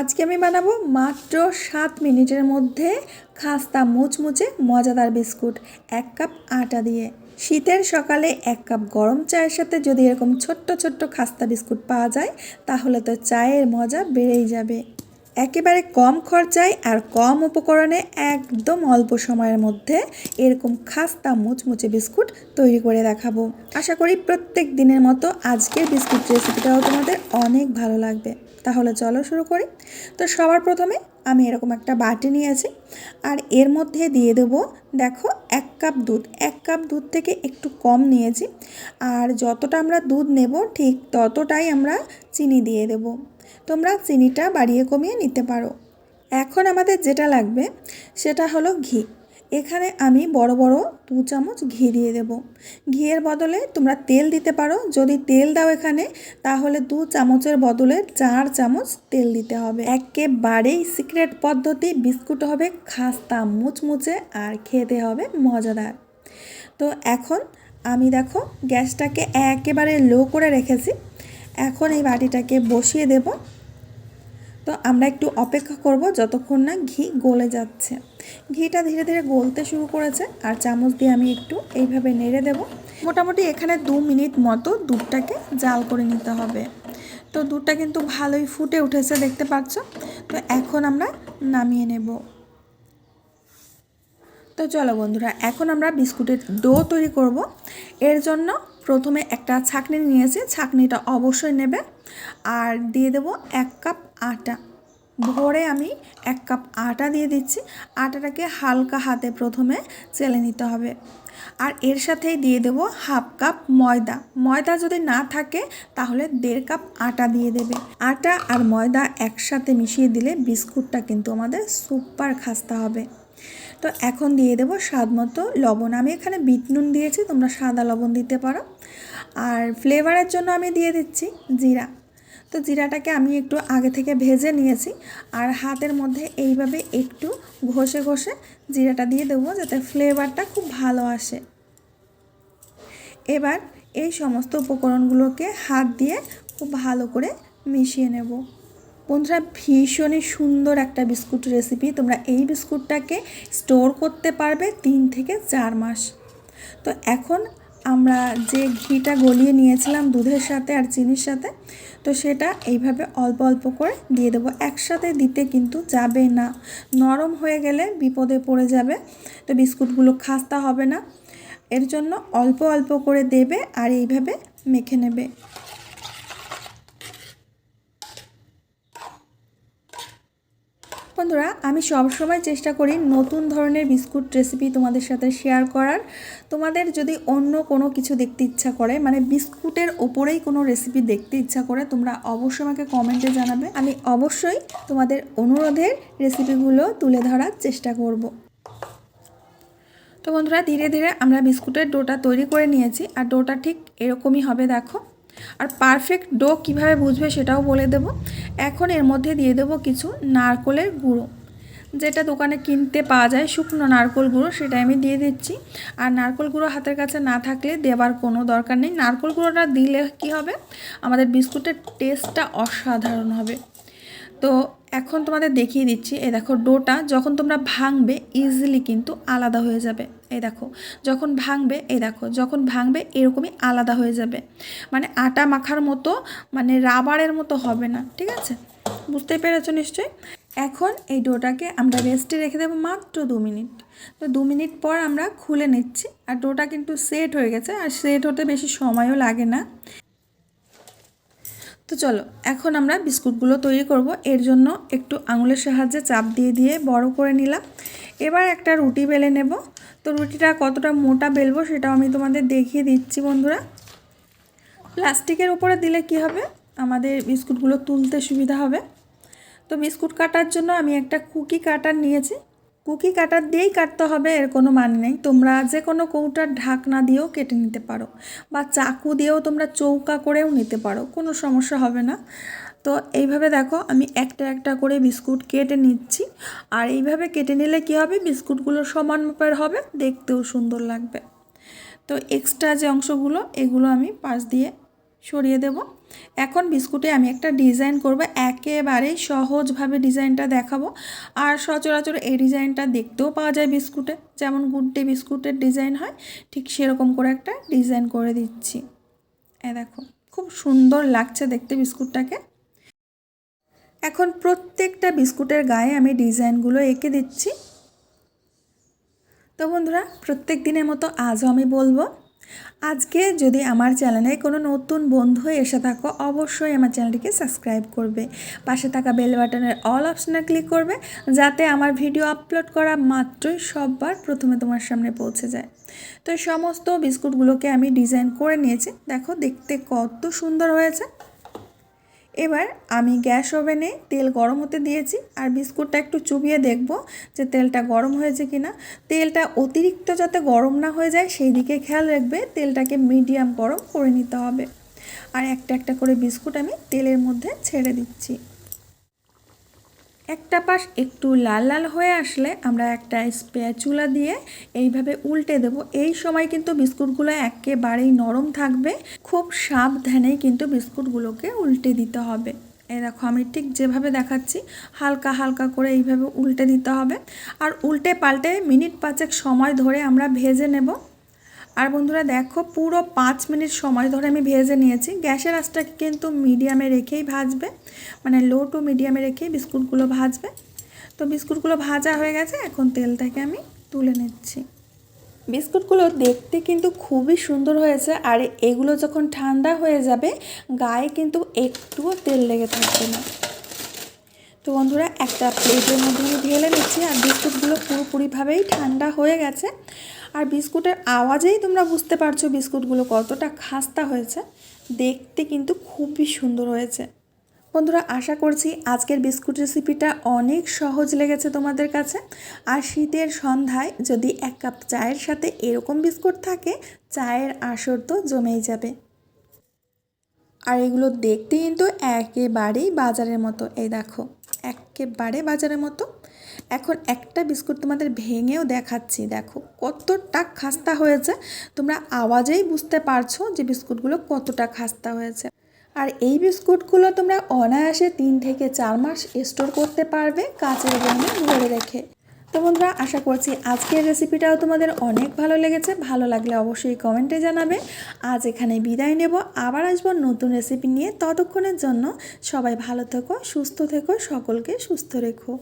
আজকে আমি বানাবো মাত্র সাত মিনিটের মধ্যে খাস্তা মুচমুচে মজাদার বিস্কুট, এক কাপ আটা দিয়ে। শীতের সকালে এক কাপ গরম চায়ের সাথে যদি এরকম ছোট্ট ছোট্ট খাস্তা বিস্কুট পাওয়া যায়, তাহলে তো চায়ের মজা বেড়েই যাবে। একেবারে কম খরচায় আর কম উপকরণে একদম অল্প সময়ের মধ্যে এরকম খাস্তা মুচমুচে বিস্কুট তৈরি করে দেখাবো। আশা করি প্রত্যেক দিনের মতো আজকের বিস্কুট রেসিপিটাও তোমাদের অনেক ভালো লাগবে। তাহলে চলো শুরু করি। তো সবার প্রথমে আমি এরকম একটা বাটি নিয়েছি। আর এর মধ্যে দিয়ে দেব, দেখো, এক কাপ দুধ। এক কাপ দুধ থেকে একটু কম নিয়েছি। আর যতটা আমরা দুধ নেব, ঠিক ততটাই আমরা চিনি দিয়ে দেব। তোমরা চিনিটা বাড়িয়ে কমিয়ে নিতে পারো। এখন আমাদের যেটা লাগবে, সেটা হলো ঘি। এখানে আমি বড় বড় দু চামচ ঘি দিয়ে দেব। ঘিয়ের বদলে তোমরা তেল দিতে পারো। যদি তেল দাও এখানে, তাহলে দু চামচের বদলে চার চামচ তেল দিতে হবে। একেবারেই সিক্রেট পদ্ধতি, বিস্কুট হবে খাস্তা, মুচমুচে আর খেতে হবে মজাদার। তো এখন আমি দেখো গ্যাসটাকে একেবারে লো করে রেখেছি। এখন এই বাটিটাকে বসিয়ে দেব। তো আমরা একটু অপেক্ষা করব যতক্ষণ না ঘি গলে যাচ্ছে। ঘিটা ধীরে ধীরে গলতে শুরু করেছে আর চামচ দিয়ে আমি একটু এইভাবে নেড়ে দেব। মোটামুটি এখানে দু মিনিট মতো দুধটাকে জাল করে নিতে হবে। তো দুধটা কিন্তু ভালোই ফুটে উঠেছে, দেখতে পাচ্ছ? তো এখন আমরা নামিয়ে নেব। তো চলো বন্ধুরা, এখন আমরা বিস্কুটের ডো তৈরি করব। এর জন্য প্রথমে একটা ছাকনি নিয়েছি, ছাকনিটা অবশ্যই নেবে। আর দিয়ে দেব এক কাপ আটা। ভরে আমি এক কাপ আটা দিয়ে দিচ্ছি। আটাটাকে হালকা হাতে প্রথমে চেলে নিতে হবে। আর এর সাথেই দিয়ে দেব হাফ কাপ ময়দা। ময়দা যদি না থাকে, তাহলে দেড় কাপ আটা দিয়ে দেবে। আটা আর ময়দা একসাথে মিশিয়ে দিলে বিস্কুটটা কিন্তু আমাদের সুপার খাস্তা হবে। তো এখন দিয়ে দেবো স্বাদ মতো লবণ। আমি এখানে বিট নুন দিয়েছি, তোমরা সাদা লবণ দিতে পারো। আর ফ্লেভারের জন্য আমি দিয়ে দিচ্ছি জিরা। তো জিরাটাকে আমি একটু আগে থেকে ভেজে নিয়েছি, আর হাতের মধ্যে এইভাবে একটু ঘষে ঘষে জিরাটা দিয়ে দেবো যাতে ফ্লেভারটা খুব ভালো আসে। এবার এই সমস্ত উপকরণগুলোকে হাত দিয়ে খুব ভালো করে মিশিয়ে নেব। বন্ধুরা ভীষণই সুন্দর একটা বিস্কুট রেসিপি তোমরা এই বিস্কুটটাকে স্টোর করতে পারবে তিন থেকে চার মাস। তো এখন আমরা যে ঘিটা গলিয়ে নিয়েছিলাম দুধের সাথে আর চিনির সাথে, তো সেটা এইভাবে অল্প অল্প করে দিয়ে দেবো। একসাথে দিতে কিন্তু যাবে না। নরম হয়ে গেলে বিপদে পড়ে যাবে, তো বিস্কুটগুলো খাস্তা হবে না। এর জন্য অল্প অল্প করে দেবে আর এইভাবে মেখে নেবে। বন্ধুরা, আমি সবসময় চেষ্টা করি নতুন ধরনের বিস্কুট রেসিপি তোমাদের সাথে শেয়ার করার। তোমাদের যদি অন্য কোনো কিছু দেখতে ইচ্ছা করে মানে বিস্কুটের ওপরেই কোনো রেসিপি দেখতে ইচ্ছা করে, তোমরা অবশ্যই আমাকে কমেন্টে জানাবে। আমি অবশ্যই তোমাদের অনুরোধের রেসিপিগুলো তুলে ধরার চেষ্টা করব। তো বন্ধুরা, ধীরে ধীরে আমরা বিস্কুটের ডোটা তৈরি করে নিয়েছি, আর ডোটা ঠিক এরকমই হবে, দেখো। আর পারফেক্ট ডো কীভাবে বুঝবে সেটাও বলে দেব। এখন এর মধ্যে দিয়ে দেব কিছু নারকলের গুঁড়ো। যেটা দোকানে কিনতে পাওয়া যায় শুকনো নারকল গুঁড়ো সেটা আমি দিয়ে দিচ্ছি। আর নারকল গুঁড়ো হাতের কাছে না থাকলে দেবার কোনো দরকার নেই। নারকল গুঁড়োটা দিলে কি হবে? আমাদের বিস্কুটের টেস্টটা অসাধারণ হবে। তো এখন তোমাদের দেখিয়ে দিচ্ছি, এই দেখো ডোটা যখন তোমরা ভাঙবে ইজিলি কিন্তু আলাদা হয়ে যাবে। এই দেখো, যখন ভাঙবে, এই দেখো, যখন ভাঙবে, এরকমই আলাদা হয়ে যাবে। মানে আটা মাখার মতো মানে রাবারের মতো হবে না, ঠিক আছে? বুঝতে পেরেছ নিশ্চয়ই? এখন এই ডোটাকে আমরা রেস্টে রেখে দেবো মাত্র দু মিনিট। তো দু মিনিট পর আমরা খুলে নিচ্ছি, আর ডোটা কিন্তু সেট হয়ে গেছে, আর সেট হতে বেশি সময়ও লাগে না। তো চলো, এখন আমরা বিস্কুটগুলো তৈরি করব। এর জন্য একটু আঙুলের সাহায্যে চাপ দিয়ে দিয়ে বড় করে নিলাম। এবার একটা রুটি বেলে নেব। তো রুটিটা কতটা মোটা বেলবো সেটাও আমি তোমাদের দেখিয়ে দিচ্ছি বন্ধুরা। প্লাস্টিকের উপরে দিলে কি হবে? আমাদের বিস্কুটগুলো তুলতে সুবিধা হবে। তো বিস্কুট কাটার জন্য আমি একটা কুকি কাটার নিয়েছি। কুকি কাটার দিয়েই কাটতে হবে, এর কোনো মানে নেই। তোমরা যে কোনো কৌটার ঢাকনা দিয়েও কেটে নিতে পারো বা চাকু দিয়েও তোমরা চৌকা করেও নিতে পারো, কোনো সমস্যা হবে না। তো এইভাবে দেখো, আমি একটা একটা করে বিস্কুট কেটে নিচ্ছি। আর এইভাবে কেটে নিলে কি হবে? বিস্কুটগুলো সমান মাপের হবে, দেখতেও সুন্দর লাগবে। তো এক্সট্রা যে অংশগুলো, এগুলো আমি পাশ দিয়ে সরিয়ে দেব। এখন বিস্কুটে আমি একটা ডিজাইন করব, একেবারেই সহজভাবে ডিজাইনটা দেখাবো। আর সচরাচর এই ডিজাইনটা দেখতেও পাওয়া যায় বিস্কুটে, যেমন গুড ডে বিস্কুটের ডিজাইন হয়, ঠিক সেরকম করে একটা ডিজাইন করে দিচ্ছি। এ দেখো, খুব সুন্দর লাগছে দেখতে বিস্কুটটাকে। এখন প্রত্যেকটা বিস্কুটের গায়ে আমি ডিজাইনগুলো এঁকে দিচ্ছি। তো বন্ধুরা, প্রত্যেক দিনের মতো আজও আমি বলব আজকে যদি আমার চ্যানেলে কোনো নতুন বন্ধু এসে থাকো, অবশ্যই আমার চ্যানেলটিকে সাবস্ক্রাইব করবে। পাশে থাকা বেল বাটনের অল অপশনে ক্লিক করবে, যাতে আমার ভিডিও আপলোড করা মাত্রই সববার প্রথমে তোমার সামনে পৌঁছে যায়। তো সমস্ত বিস্কুটগুলোকে আমি ডিজাইন করে নিয়েছি। দেখো, দেখতে কত সুন্দর হয়েছে। এবার আমি গ্যাস ওভেনে তেল গরম হতে দিয়েছি আর বিস্কুটটা একটু চুবিয়ে দেখব যে তেলটা গরম হয়েছে কি না তেলটা অতিরিক্ত যাতে গরম না হয়ে যায়, সেই দিকে খেয়াল রাখবে, তেলটাকে মিডিয়াম গরম করে নিতে হবে। আর একটা একটা করে বিস্কুট আমি তেলের মধ্যে ছেড়ে দিচ্ছি। একটা পাশ একটু লাল লাল হয়ে আসলে আমরা একটা স্প্যাচুলা দিয়ে এইভাবে উল্টে দেব। এই সময় কিন্তু বিস্কুটগুলো একেবারেই নরম থাকবে। খুব সাবধানেই কিন্তু বিস্কুটগুলোকে উল্টে দিতে হবে। এই দেখো, আমি ঠিক যেভাবে দেখাচ্ছি, হালকা হালকা করে এইভাবে উল্টে দিতে হবে। আর উল্টে পাল্টে মিনিট পাঁচেক সময় ধরে আমরা ভেজে নেব। আর বন্ধুরা দেখো, পুরো পাঁচ মিনিট সময় ধরে আমি ভেজে নিয়েছি। গ্যাসের আঁচটাকে কিন্তু মিডিয়ামে রেখেই ভাজবে। মানে লো টু মিডিয়ামে রেখেই বিস্কুটগুলো ভাজবে। তো বিস্কুটগুলো ভাজা হয়ে গেছে, এখন তেল থেকে আমি তুলে নিচ্ছি। বিস্কুটগুলো দেখতে কিন্তু খুবই সুন্দর হয়েছে, আর এগুলো যখন ঠান্ডা হয়ে যাবে, গায়ে কিন্তু একটুও তেল লেগে থাকবে না। তো বন্ধুরা, একটা প্লেটের মধ্যে আমি ঢেলে নিচ্ছি, আর বিস্কুটগুলো পুরোপুরিভাবেই ঠান্ডা হয়ে গেছে। আর বিস্কুটের আওয়াজেই তোমরা বুঝতে পারছ বিস্কুটগুলো কতটা খাস্তা হয়েছে। দেখতে কিন্তু খুবই সুন্দর হয়েছে। বন্ধুরা, আশা করছি আজকের বিস্কুট রেসিপিটা অনেক সহজ লেগেছে তোমাদের কাছে। আর শীতের সন্ধ্যায় যদি এক কাপ চায়ের সাথে এরকম বিস্কুট থাকে, চায়ের আসর তো জমেই যাবে। আর এগুলো দেখতে কিন্তু একেবারেই বাজারের মতো। এই দেখো, একেবারে বাজারের মতো। এখন একটা বিস্কুট তোমাদের ভেঙেও দেখাচ্ছি, দেখো। কতটা খাস্তা হয়েছে, তোমরা আওয়াজেই বুঝতে পারছ যে বিস্কুটগুলো কতটা খাস্তা হয়েছে। আর এই বিস্কুটগুলো তোমরা অনায়াসে তিন থেকে চার মাস স্টোর করতে পারবে কাঁচের বয়মে ভরে রেখে। তো বন্ধুরা, আশা করছি আজকের রেসিপিটাও তোমাদের অনেক ভালো লেগেছে। ভালো লাগলে অবশ্যই কমেন্টে জানাবে। আজ এখানে বিদায় নেব। আবার আসব নতুন রেসিপি নিয়ে ততক্ষণের জন্য সবাই ভালো থেকো, সুস্থ থেকো, সকলকে সুস্থ রেখো।